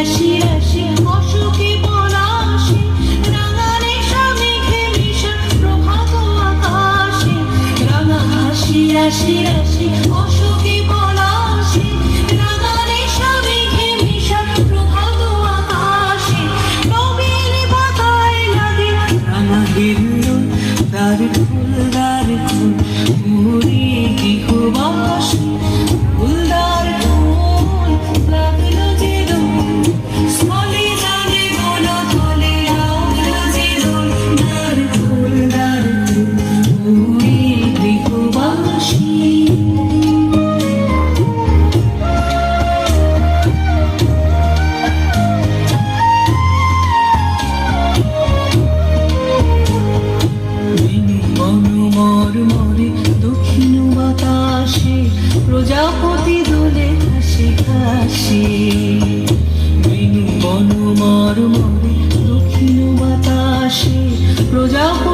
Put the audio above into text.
রাশি রাশি অসুখী পলাশি রাগারে স্বামীকে মিশন প্রভাত আকাশে, নবীন পাতায় লাগে, রাঙা হিরণ, তার ফুল দক্ষিণ বাতাসে প্রজাপতি দোলে হাসি হাসি। বিনু মনোমর মরে দক্ষিণ বাতাসে প্রজাপতি